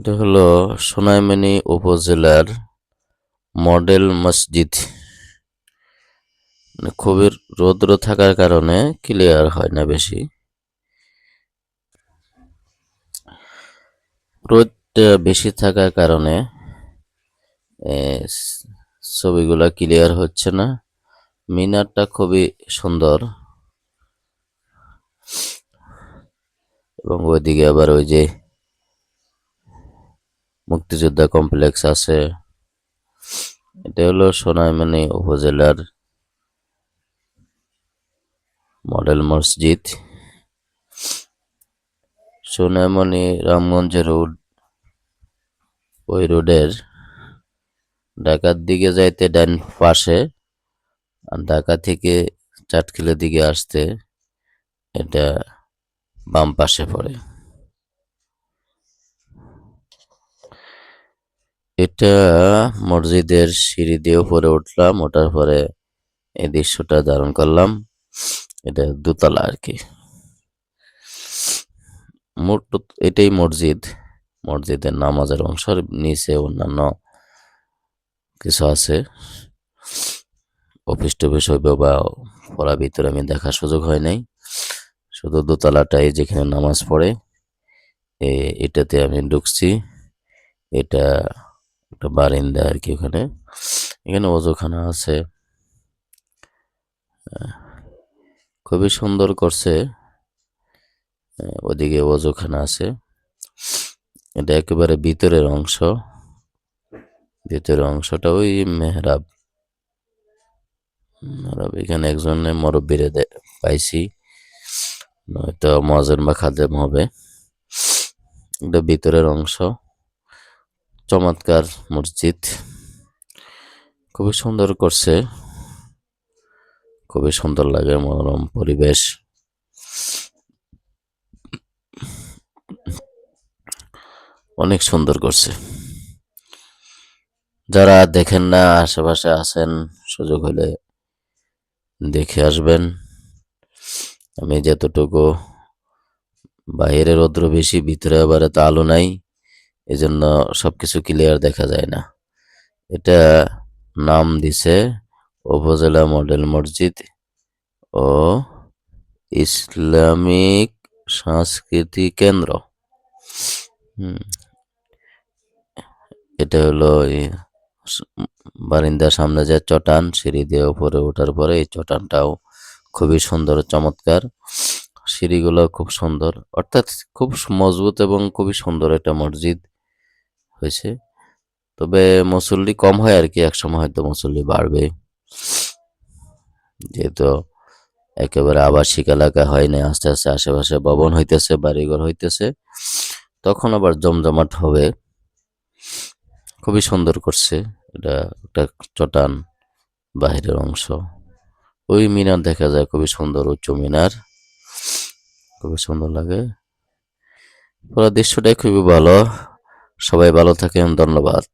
এটা হলো সোনাইমণি উপজেলার মডেল মসজিদ। মানে খুবই রৌদ্র থাকার কারণে ক্লিয়ার হয় না বেশি। রোদটা বেশি থাকার কারণে ছবিগুলা ক্লিয়ার হচ্ছে না। মিনারটা খুবই সুন্দর। এবং ওইদিকে আবার ওই যে মুক্তিযোদ্ধা কমপ্লেক্স আছে। এটা হলো সোনাইমণি উপজেলার মডেল মসজিদ। সোনাইমণি রামগঞ্জ রোড, ওই রোডের ঢাকার দিকে যাইতে ডান পাশে আর ঢাকা থেকে চাটখিলের দিকে আসতে এটা বাম পাশে পড়ে। এটা মসজিদের সিঁড়ি দিয়ে উপরে উঠলাম, ওঠার পরে এই দৃশ্যটা ধারণ করলাম। এটা দোতলা আর কি। মোট এটাই মসজিদ। মসজিদের নামাজের অংশের নিচে অন্যান্য কিছু আছে। অফিস টফিস হইবে বা পড়া ভিতরে আমি দেখার সুযোগ হয় নাই। শুধু দোতলাটাই যেখানে নামাজ পড়ে এটাতে আমি ঢুকছি। এটা একটা বারিন্দা আর কি ওখানে। এখানে ওজোখানা আছে। খুবই সুন্দর করছে। ওদিকে ওজোখানা আছে। এটা একেবারে ভিতরের অংশ। ভিতরের অংশটা ওই মেহরাব। মেহরাব এখানে একজনে মুরব্বীরে পাইছি। নয়তো মজের বা খাদেম হবে। এটা ভিতরের অংশ। চমৎকার মসজিদ। খুবই সুন্দর করছে। খুবই সুন্দর লাগে মনোরম পরিবেশ। অনেক সুন্দর করছে। যারা দেখেন না, আশেপাশে আছেন, সুযোগ হলে দেখে আসবেন। আমি যতটুকু বাইরে রৌদ্র বেশি, ভিতরে আবার এত আলো নাই। এজন্য সবকিছু ক্লিয়ার দেখা যায় না। এটা নাম দিছে উপজেলা মডেল মসজিদ ও ইসলামিক সংস্কৃতি কেন্দ্র। এটা হলো বারিন্দার সামনে যে চটান, সিঁড়ি দিয়ে উপরে ওঠার পরে এই চটানটাও খুবই সুন্দর, চমৎকার। সিঁড়িগুলো খুব সুন্দর। অর্থাৎ খুব মজবুত এবং খুবই সুন্দর একটা মসজিদ হয়েছে। তবে মুসল্লি কম হয় আর কি, একসময় হয়তো মুসল্লি বাড়বে। যেহেতু একেবারে আবাসিক এলাকা হয় না, আস্তে আস্তে আশেপাশে ভবন হইতেছে, বাড়িঘর হইতেছে, তখন আবার জমজমাট হবে। খুবই সুন্দর করছে, এটা একটা চটান বাহিরের অংশ। ওই মিনার দেখা যায়, খুবই সুন্দর উঁচু মিনার। খুবই সুন্দর লাগে। পুরো দৃশ্যটাই খুবই ভালো। সবাই ভালো থাকেন ধন্যবাদ।